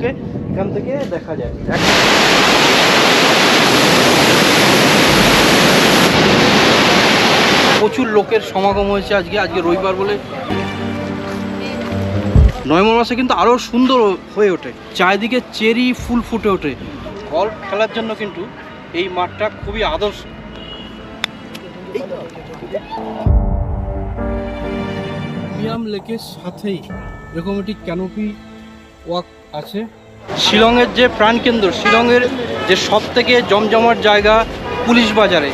মাঠটাকে এখান থেকে দেখা যায়। প্রচুর লোকের সমাগম হয়েছে আজকে আজকে রবিবার বলে। নভেম্বর মাসে কিন্তু আরও সুন্দর হয়ে ওঠে। চারিদিকে চেরি ফুল ফুটে ওঠে। গল্ফ খেলার জন্য কিন্তু এই মাঠটা খুবই আদর্শ। মিয়াম লেকের সাথেই এরকম একটি ক্যানোপি ওয়াক আছে। শিলংয়ের যে প্রাণকেন্দ্র শিলংয়ের যে সব থেকে জমজমাট জায়গা পুলিশ বাজারে।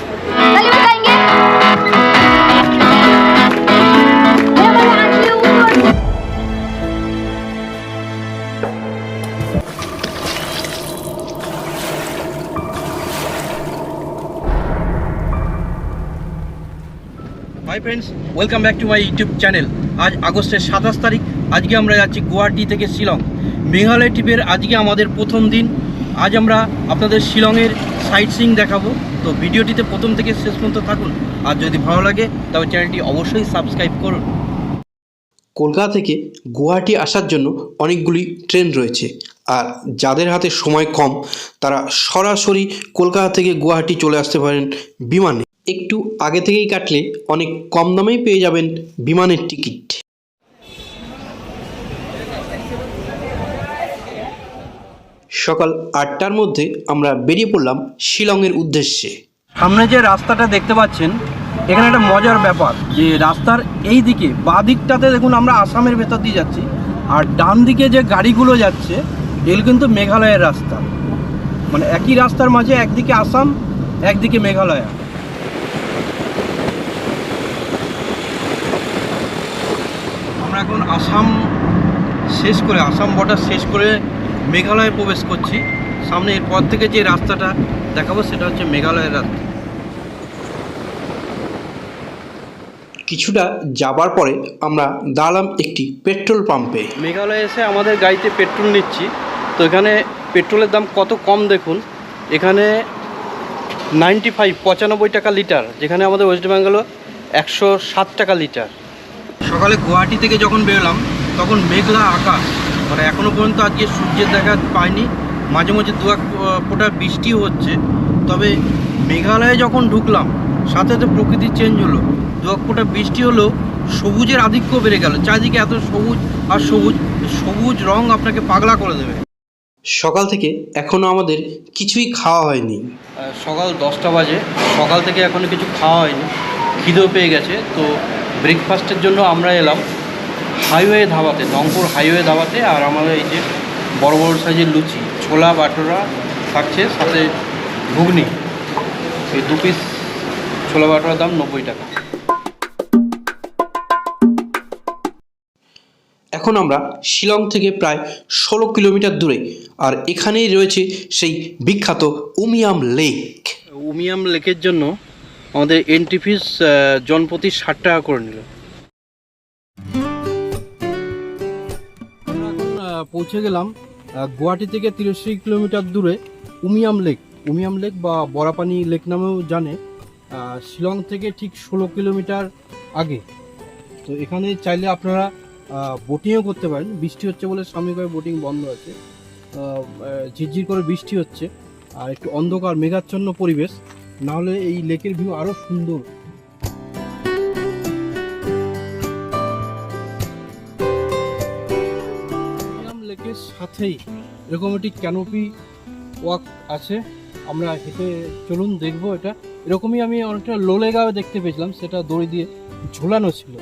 Hi friends welcome back to my YouTube channel আজ আগস্টের সাতাশ তারিখ, আজকে আমরা যাচ্ছি গুয়াহাটি থেকে শিলং। মেঘালয় ট্রিপের আজকে আমাদের প্রথম দিন। আজ আমরা আপনাদের শিলংয়ের সাইট সিং দেখাবো। তো ভিডিওটিতে প্রথম থেকে শেষ পর্যন্ত থাকুন। আর যদি ভালো লাগে তবে চ্যানেলটি অবশ্যই সাবস্ক্রাইব করুন। কলকাতা থেকে গুয়াহাটি আসার জন্য অনেকগুলি ট্রেন রয়েছে। আর যাদের হাতে সময় কম, তারা সরাসরি কলকাতা থেকে গুয়াহাটি চলে আসতে পারেন বিমানে। একটু আগে থেকেই কাটলে অনেক কম দামেই পেয়ে যাবেন বিমানের টিকিট। সকাল আটটার মধ্যে আমরা বেরিয়ে পড়লাম শিলংয়ের উদ্দেশ্যে। সামনে যে রাস্তাটা দেখতে পাচ্ছেন, এখানে একটা মজার ব্যাপার যে রাস্তার এই দিকে, বাঁ দিকটাতে দেখুন আমরা আসামের ভেতর দিয়ে যাচ্ছি, আর ডান দিকে যে গাড়িগুলো যাচ্ছে, এগুলো কিন্তু মেঘালয়ের রাস্তা। মানে একই রাস্তার মাঝে একদিকে আসাম, একদিকে মেঘালয়। এখন আসাম শেষ করে আসাম বর্ডার শেষ করে মেঘালয়ে প্রবেশ করছি। সামনে এরপর থেকে যে রাস্তাটা দেখাবো সেটা হচ্ছে মেঘালয়ের রাস্তা। কিছুটা যাবার পরে আমরা দাঁড়ালাম একটি পেট্রোল পাম্পে। মেঘালয়ে এসে আমাদের গাড়িতে পেট্রোল নিচ্ছি। তো এখানে পেট্রোলের দাম কত কম দেখুন। এখানে নাইনটি ফাইভ পঁচানব্বই টাকা লিটার যেখানে আমাদের ওয়েস্ট বেঙ্গলও একশো সাত টাকা লিটার। সকালে গুয়াহাটি থেকে যখন বেরোলাম তখন মেঘলা আকাশ। মানে এখনও পর্যন্ত আজকে সূর্যের দেখা পাইনি। মাঝে মাঝে দু এক ফোঁটা বৃষ্টিও হচ্ছে। তবে মেঘালয়ে যখন ঢুকলাম সাথে সাথে প্রকৃতির চেঞ্জ হলো। দু এক ফোঁটা বৃষ্টি হলেও সবুজের আধিক্য বেড়ে গেল। চারিদিকে এত সবুজ আর সবুজ সবুজ রং আপনাকে পাগলা করে দেবে। সকাল থেকে এখনও আমাদের কিছুই খাওয়া হয়নি। সকাল দশটা বাজে। সকাল থেকে এখনও কিছু খাওয়া হয়নি। খিদেও পেয়ে গেছে। তো ব্রেকফাস্টের জন্য আমরা এলাম হাইওয়ে ধাবাতে নংপুর হাইওয়ে ধাবাতে, আর আমাদের এই যে বড় বড় সাইজের লুচি, ছোলা, বাটোরা থাকছে, সাথে ঘুগনি। এই দু পিস ছোলা বাটোরার দাম নব্বই টাকা। এখন আমরা শিলং থেকে প্রায় ষোলো কিলোমিটার দূরে, আর এখানেই রয়েছে সেই বিখ্যাত উমিয়াম লেক। উমিয়াম লেকের জন্য আমাদের এন্ট্রি ফিস জনপ্রতি ষাট টাকা করে নিল। পৌঁছে গেলাম গুয়াহাটি থেকে তিরিশ কিলোমিটার দূরে উমিয়াম লেক। উমিয়াম লেক বা বরাপানি লেক নামেও জানে শিলং থেকে ঠিক ষোলো কিলোমিটার আগে। তো এখানে চাইলে আপনারা বোটিংও করতে পারেন। বৃষ্টি হচ্ছে বলে সাময়িকভাবে বোটিং বন্ধ আছে। ঝিরঝির করে বৃষ্টি হচ্ছে। আর একটু অন্ধকার, মেঘাচ্ছন্ন পরিবেশ। না হলে এই লেকের ভিউ আরও সুন্দর। লেকের সাথেই। এরকম একটি ক্যানোপি ওয়াক আছে। আমরা হেঁটে চলুন, দেখব এটা। এরকমই আমি অনেকটা লোলেগাঁও দেখতে পেয়েছিলাম, সেটা দড়ি দিয়ে ঝোলানো ছিল।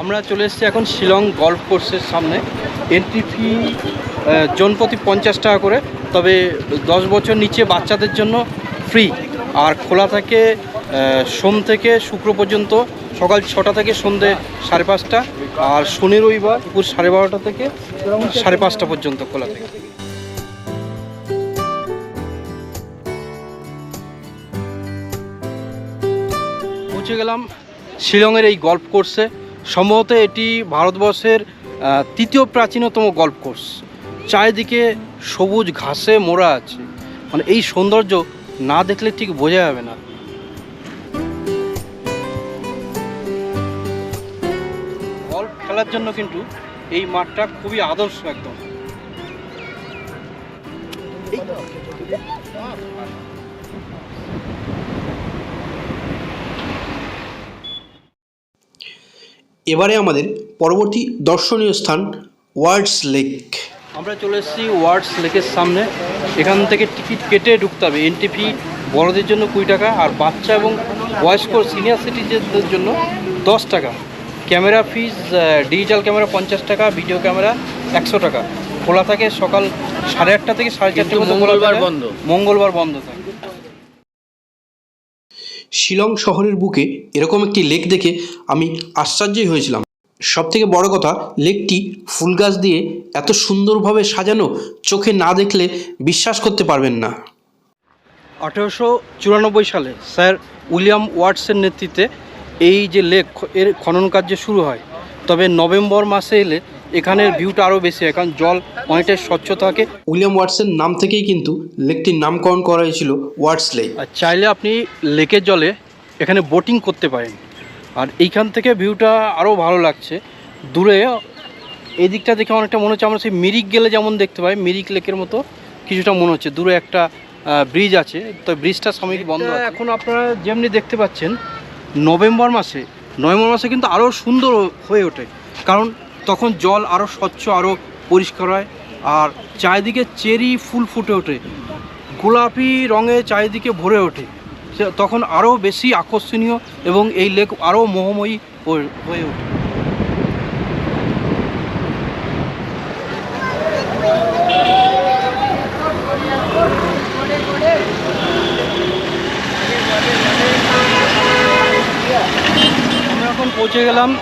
আমরা চলে এসেছি এখন শিলং গল্ফ কোর্সের সামনে। এন্ট্রি ফি জনপ্রতি পঞ্চাশ টাকা করে, তবে দশ বছর নিচে বাচ্চাদের জন্য ফ্রি আর খোলা থাকে সোম থেকে শুক্র পর্যন্ত, সকাল ছটা থেকে সন্ধে সাড়ে পাঁচটা, আর শনি রবিবার দুপুর সাড়ে বারোটা থেকে সাড়ে পাঁচটা পর্যন্ত খোলা থাকে। পৌঁছে গেলাম শিলংয়ের এই গল্ফ কোর্সে সম্ভবত এটি ভারতবর্ষের তৃতীয় প্রাচীনতম গল্ফ কোর্স। চারিদিকে সবুজ ঘাসে মোড়া আছে। মানে এই সৌন্দর্য না দেখলে ঠিক বোঝা যাবে না। গল্ফ খেলার জন্য কিন্তু এই মাঠটা খুবই আদর্শ একদম। এবারে আমাদের পরবর্তী দর্শনীয় স্থান ওয়ার্ডস লেক। আমরা চলে এসেছি ওয়ার্ডস লেকের সামনে। এখান থেকে টিকিট কেটে ঢুকতে হবে। এন্ট্রি ফি বড়দের জন্য কুড়ি টাকা আর বাচ্চা এবং বয়স্ক সিনিয়র সিটিজেনদের জন্য দশ টাকা। ক্যামেরা ফিজ ডিজিটাল ক্যামেরা পঞ্চাশ টাকা ভিডিও ক্যামেরা একশো টাকা। খোলা থাকে সকাল সাড়ে আটটা থেকে সাড়ে চারটে মঙ্গলবার বন্ধ। মঙ্গলবার বন্ধ থাকে। শিলং শহরের বুকে এরকম একটি লেক দেখে আমি আশ্চর্যই হয়েছিলাম। সবথেকে বড় কথা, লেকটি ফুল গাছ দিয়ে এত সুন্দরভাবে সাজানো চোখে না দেখলে বিশ্বাস করতে পারবেন না। আঠেরোশো চুরানব্বই সালে স্যার উইলিয়াম ওয়াটসের নেতৃত্বে এই যে লেক, এর খনন কার্য শুরু হয়। তবে নভেম্বর মাসে এলে এখানের ভিউটা আরও বেশি হয় কারণ জল অনেকটাই স্বচ্ছ থাকে। উইলিয়াম ওয়াটসের নাম থেকেই কিন্তু লেকটির নামকরণ করা হয়েছিল ওয়াটস লেক আর চাইলে আপনি লেকের জলে এখানে বোটিং করতে পারেন। আর এইখান থেকে ভিউটা আরও ভালো লাগছে। দূরে এই দিকটা দেখে অনেকটা মনে হচ্ছে আমরা সেই মিরিক গেলে যেমন দেখতে পাই মিরিক লেকের মতো কিছুটা মনে হচ্ছে। দূরে একটা ব্রিজ আছে তো ব্রিজটা সাময়িক বন্ধ আছে। এখন আপনারা যেমনি দেখতে পাচ্ছেন নভেম্বর মাসে নভেম্বর মাসে কিন্তু আরও সুন্দর হয়ে ওঠে। কারণ তখন জল আরও স্বচ্ছ আরও পরিষ্কার হয়। আর চারিদিকে চেরি ফুল ফুটে ওঠে। গোলাপি রঙে চারিদিকে ভরে ওঠে। তখন আরও বেশি আকর্ষণীয় এবং এই লেক আরও মোহময়ী হয়ে- ওঠে। পৌঁছে গেলাম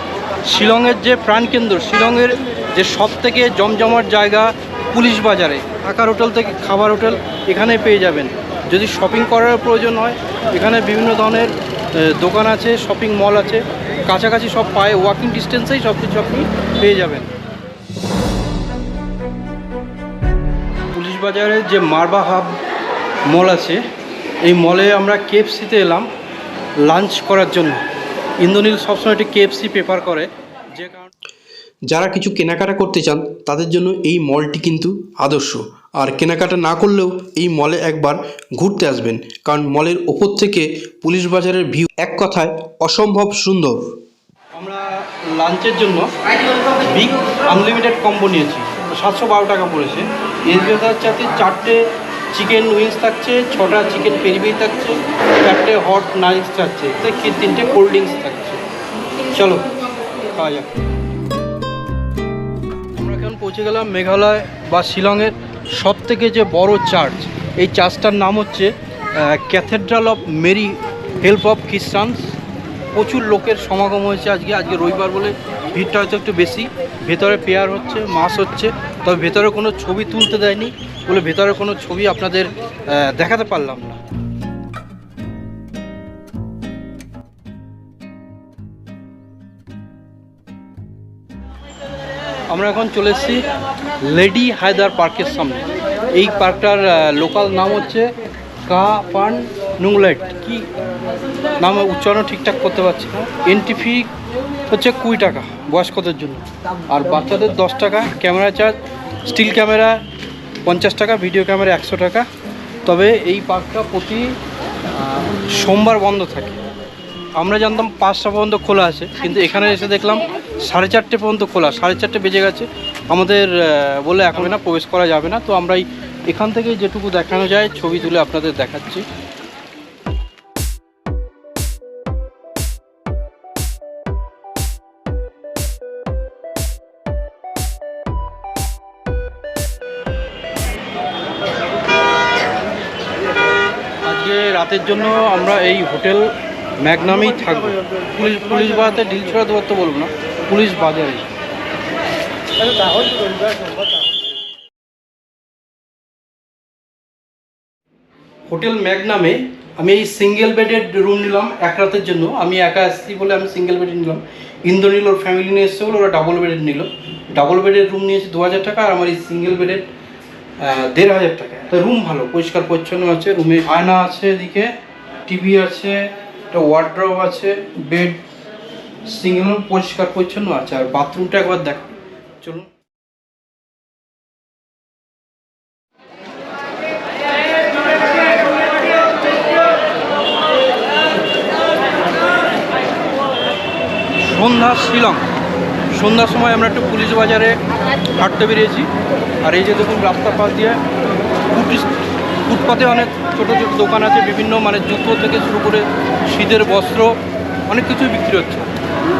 শিলংয়ের যে প্রাণকেন্দ্র, শিলংয়ের যে সব থেকে জমজমাট জায়গা পুলিশ বাজারে থাকার হোটেল থেকে খাবার হোটেল এখানে পেয়ে যাবেন। যদি শপিং করার প্রয়োজন হয়, এখানে বিভিন্ন ধরনের দোকান আছে শপিং মল আছে, কাছাকাছি সব পায়ে ওয়াকিং ডিস্টেন্সেই সব কিছু আপনি পেয়ে যাবেন। পুলিশ বাজারের যে মারবা হাব মল আছে, এই মলে আমরা কেএফসিতে এলাম লাঞ্চ করার জন্য। ইন্দ্রনীল সবসময় একটি কেএফসি প্রেফার করে যে কারণে যারা কিছু কেনাকাটা করতে চান তাদের জন্য এই মলটি কিন্তু আদর্শ। আর কেনাকাটা না করলেও এই মলে একবার ঘুরতে আসবেন কারণ মলের ওপর থেকে পুলিশ বাজারের ভিউ এক কথায় অসম্ভব সুন্দর। আমরা লাঞ্চের জন্য বিগ আনলিমিটেড কম্বো নিয়েছি সাতশো বারো টাকা পড়েছে। এর সাথে চারটে চিকেন উইংস থাকছে, ছটা চিকেন পেরিপেরি থাকছে, চারটে হট নাইস থাকছে থেকে তিনটে কোল্ড ড্রিঙ্কস থাকছে। চলো, খাওয়া যাক। আমরা এখন পৌঁছে গেলাম মেঘালয় বা শিলংয়ের সব থেকে যে বড় চার্চ। এই চার্চটার নাম হচ্ছে cathedral of Mary, help of Christians. প্রচুর লোকের সমাগম হয়েছে আজকে আজকে রবিবার বলে ভিড়টা হয়তো একটু বেশি। ভেতরে পেয়ার হচ্ছে মাস হচ্ছে, তবে ভেতরে কোনো ছবি তুলতে দেয়নি। বলে ভেতরে কোনো ছবি আপনাদের দেখাতে পারলাম না। আমরা এখন চলে এসেছি লেডি হায়দার পার্কের সামনে। এই পার্কটার লোকাল নাম হচ্ছে কা পান নুংলেট কি নাম, উচ্চারণ ঠিকঠাক করতে পারছি না। এন্ট্রি ফি হচ্ছে কুড়ি টাকা, বয়স্কদের জন্য। আর বাচ্চাদের দশ টাকা, ক্যামেরা চার্জ, স্টিল ক্যামেরা পঞ্চাশ টাকা ভিডিও ক্যামেরা একশো টাকা। তবে এই পার্কটা প্রতি সোমবার বন্ধ থাকে। আমরা জানতাম পাঁচটা পর্যন্ত খোলা আছে, কিন্তু এখানে এসে দেখলাম সাড়ে চারটে পর্যন্ত খোলা, সাড়ে চারটে বেজে গেছে। আমাদের বলে এখন না, প্রবেশ করা যাবে না। তো আমরা এখান থেকে যেটুকু দেখানো যায়, ছবি তুলে আপনাদের দেখাচ্ছি। রাতের জন্য আমরা এই হোটেল ম্যাগনামেই থাকব। পুলিশ পুলিশ বাজাতে ঢিল ছড়া দূরত্ব বলব না। পুলিশ বাজারে হোটেল ম্যাগনামে আমি এই সিঙ্গেল বেডেড রুম নিলাম এক রাতের জন্য। আমি একা আসছি বলে আমি সিঙ্গেল বেডেড নিলাম। ইন্দ্রনীল ওর ফ্যামিলি নিয়ে এসছে বলে ওরা ডাবল বেডেড নিল। ডাবল বেডের রুম নিয়েছে দু হাজার টাকা আর আমার এই সিঙ্গেল বেডের দেড় হাজার টাকা। তো রুম ভালো, পরিষ্কার পরিচ্ছন্ন আছে রুমে আয়না আছে এদিকে টিভি আছে, একটা ওয়ার্ড্রপ আছে বেড সিঙ্গেল পরিষ্কার পরিচ্ছন্ন আছে, আর বাথরুমটা একবার দেখ, চলুন। সন্ধ্যা শিলং। সন্ধ্যার সময় আমরা একটু পুলিশ বাজারে হাঁটতে বেরিয়েছি। আর এই যে দেখুন রাস্তার পাশ দিয়ে ফুটপাতে অনেক ছোটো ছোটো দোকান আছে বিভিন্ন মানে জুতো থেকে শুরু করে শীতের বস্ত্র অনেক কিছুই বিক্রি হচ্ছে।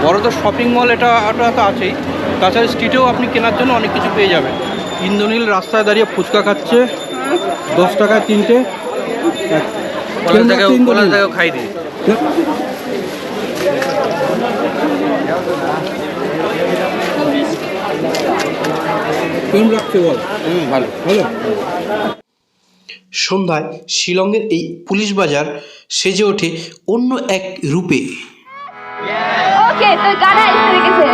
বড় তো শপিং মল এটা এটা তো আছেই তাছাড়া স্ট্রিটেও আপনি কেনার জন্য অনেক কিছু পেয়ে যাবেন। ইন্দ্রনীল রাস্তায় দাঁড়িয়ে ফুচকা খাচ্ছে দশ টাকায় তিনটে খাই দিই বল। ভালো। সন্ধ্যায় শিলংয়ের এই পুলিশ বাজার সেজে ওঠে অন্য এক রূপে। ওকে তো গানা এসে গেছে।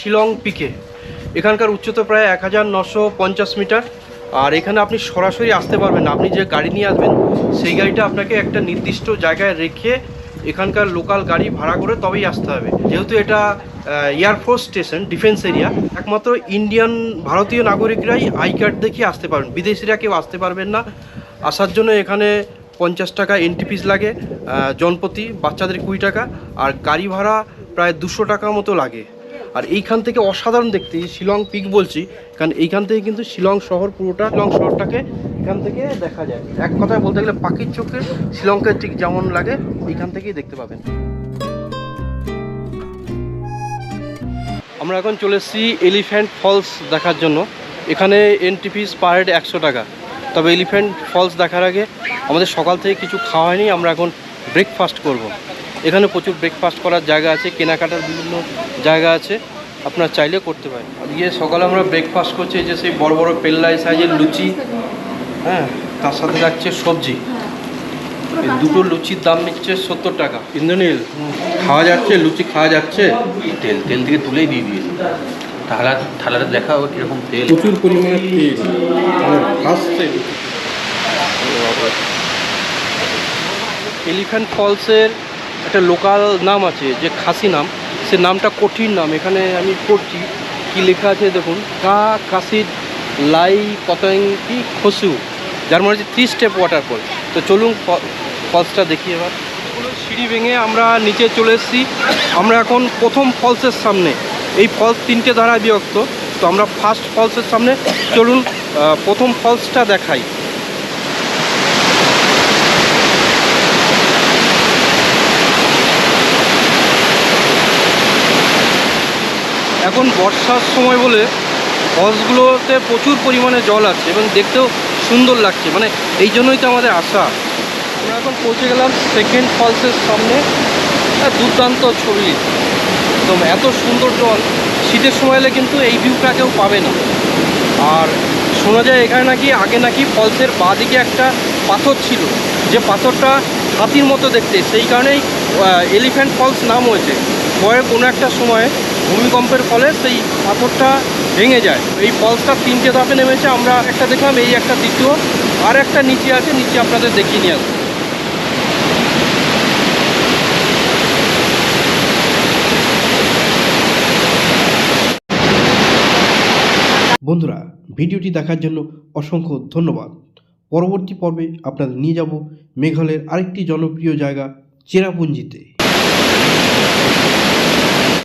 শিলং পিকে। এখানকার উচ্চতা প্রায় এক হাজার নশো পঞ্চাশ মিটার। আর এখানে আপনি সরাসরি আসতে পারবেন আপনি যে গাড়ি নিয়ে আসবেন সেই গাড়িটা আপনাকে একটা নির্দিষ্ট জায়গায় রেখে এখানকার লোকাল গাড়ি ভাড়া করে তবেই আসতে হবে। যেহেতু এটা air force station defence area একমাত্র ইন্ডিয়ান ভারতীয় নাগরিকরাই আই কার্ড দেখিয়ে আসতে পারবেন। বিদেশিরা কেউ আসতে পারবেন না। আসার জন্য এখানে পঞ্চাশ টাকা এন্ট্রি ফিস লাগে আহ, জনপ্রতি বাচ্চাদের কুড়ি টাকা আর গাড়ি ভাড়া প্রায় দুশো টাকা মতো লাগে। আর এইখান থেকে অসাধারণ দেখতে শিলং পিক বলছি, কারণ এইখান থেকে কিন্তু শিলং শহর, পুরোটা শিলং শহরটাকে এখান থেকে দেখা যায়। এক কথায় বলতে গেলে পাখির চোখে শিলংকে ঠিক যেমন লাগে, এইখান থেকেই দেখতে পাবেন। আমরা এখন চলে এসেছি এলিফ্যান্ট ফলস দেখার জন্য। এখানে এন্ট্রি ফিস পার হেড একশো টাকা। তবে এলিফ্যান্ট ফলস দেখার আগে আমাদের সকাল থেকে কিছু খাওয়া হয়নি, আমরা এখন ব্রেকফাস্ট করব। এখানে প্রচুর ব্রেকফাস্ট করার জায়গা আছে কেনাকাটার বিভিন্ন জায়গা আছে আপনার চাইলে করতে পারেন। আজকে সকালে আমরা ব্রেকফাস্ট করছি এই যে সেই বড় বড় পেল্লাই সাইজের লুচি হ্যাঁ তার সাথে যাচ্ছে সবজি। দুটো লুচির দাম নিচ্ছে সত্তর টাকা। ইন্দ্রনীল খাওয়া যাচ্ছে লুচি খাওয়া যাচ্ছে? তেল তেল থেকে তুলেই দিয়ে দিয়েছি। থালা থালাটা দেখা হবে কীরকম তেল। প্রচুর পরিমাণে তেল মানে ভাসছে। এলিফ্যান্ট ফলসের একটা লোকাল নাম আছে, যে খাসি নাম, সে নামটা কঠিন নাম। এখানে আমি পড়ছি, কি লেখা আছে দেখুন, কা কাশির লাই পতঙ্কি খসু, যার মানে হচ্ছে থ্রি স্টেপ ওয়াটারফল তো চলুন ফলসটা দেখি এবার। সিঁড়ি ভেঙে আমরা নিচে চলে এসেছি। আমরা এখন প্রথম ফলসের সামনে। এই ফলস তিনটে ধারায় বিভক্ত। তো আমরা ফার্স্ট ফলসের সামনে, চলুন প্রথম ফলসটা দেখাই। এখন বর্ষার সময় বলে ফলসগুলোতে প্রচুর পরিমাণে জল আছে এবং দেখতেও সুন্দর লাগছে মানে এই জন্যই তো আমাদের আশা। আমরা এখন পৌঁছে গেলাম সেকেন্ড ফলসের সামনে দুর্দান্ত ছবি। একদম এত সুন্দর জল, শীতের সময় এলে কিন্তু এই ভিউটা কেউ পাবে না। আর শোনা যায় এখানে নাকি, আগে নাকি ফলসের বাঁদিকে একটা পাথর ছিল। যে পাথরটা হাতির মতো দেখতে, সেই কারণেই এলিফ্যান্ট ফলস নাম হয়েছে। পরে কোনো একটা সময়ে ভূমিকম্পের ফলে সেই পাথরটা ভেঙে যায়। এই ফলসটা তিনটে ধাপে নেমেছে, আমরা একটা দেখলাম, এই একটা দ্বিতীয়, আর একটা নিচে আছে, নিচে আপনাদের দেখিয়ে নিয়ে আসব। বন্ধুরা, ভিডিওটি দেখার জন্য অসংখ্য ধন্যবাদ। পরবর্তী পর্বে আপনাদের নিয়ে যাব মেঘালয়ের আরেকটি জনপ্রিয় জায়গা, চেরাপুঞ্জিতে।